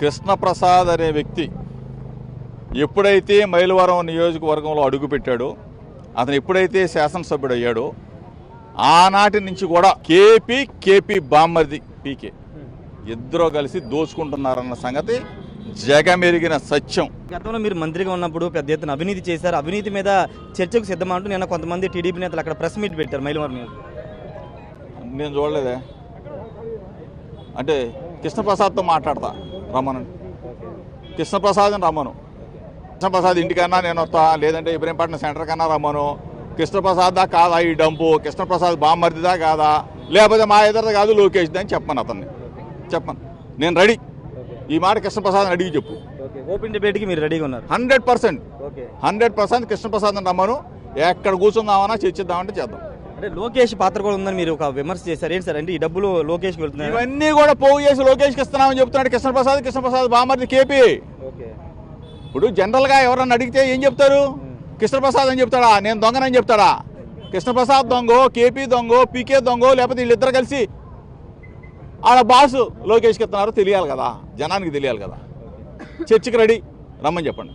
కృష్ణప్రసాద్ అనే వ్యక్తి ఎప్పుడైతే మైలవరం నియోజకవర్గంలో అడుగుపెట్టాడో అతను ఎప్పుడైతే శాసనసభ్యుడు అయ్యాడో ఆనాటి నుంచి కూడా కేపీ కేపీ బామ్మర్ది పీకే. ఇద్దరు కలిసి దోచుకుంటున్నారన్న సంగతి జగమెరిగిన సత్యం. గతంలో మీరు మంత్రిగా ఉన్నప్పుడు పెద్ద ఎత్తున అవినీతి చేశారు. అవినీతి మీద చర్చకు సిద్ధమంటూ నిన్న కొంతమంది టీడీపీ నేతలు అక్కడ ప్రెస్ మీట్ పెట్టారు మైలవరం మీద. నేను చూడలేదే. అంటే కృష్ణప్రసాద్తో మాట్లాడతా. రమ్మను కృష్ణప్రసాద్ని రమ్మను కృష్ణప్రసాద్ ఇంటికన్నా నేను వస్తా లేదంటే ఇబ్రహీంపట్నం సెంటర్ కన్నా రమ్మను కృష్ణప్రసాద్దా కాదా ఈ డంపు? కృష్ణప్రసాద్ బామ్మర్దిదా కాదా? లేకపోతే మా ఇద్దరు కాదు లోకేష్ అని చెప్పను అతన్ని. చెప్పను. నేను రెడీ. ఈ మాట కృష్ణప్రసాద్ని అడిగి చెప్పు. ఓపెన్ డిబేట్కి మీరు రెడీగా ఉన్నారు. Hundred percent. హండ్రెడ్ పర్సెంట్ కృష్ణప్రసాద్ని రమ్మను ఎక్కడ కూర్చుందామన్నా చర్చిద్దామంటే చేద్దాం. అంటే లోకేష్ పాత్ర కూడా ఉందని మీరు ఒక విమర్శ చేశారు. ఏంటి సార్? అంటే ఈ డబ్బులు లోకేష్కి వెళ్తున్నాయి? ఇవన్నీ కూడా పోగు చేసి లోకేష్కి ఇస్తున్నామని చెప్తున్నాడు కృష్ణప్రసాద్ కృష్ణప్రసాద్ బామ్మర్ది కేపీ. ఇప్పుడు జనరల్గా ఎవరన్నా అడిగితే ఏం చెప్తారు? కృష్ణప్రసాద్ అని చెప్తాడా? నేను దొంగనని చెప్తాడా? కృష్ణప్రసాద్ దొంగో కేపీ దొంగో పీకే దొంగో లేకపోతే వీళ్ళిద్దరు కలిసి ఆడ బాసు లోకేష్కి ఇస్తున్నారు తెలియాలి కదా. జనానికి తెలియాలి కదా. చర్చికి రెడీ. రమ్మని చెప్పండి.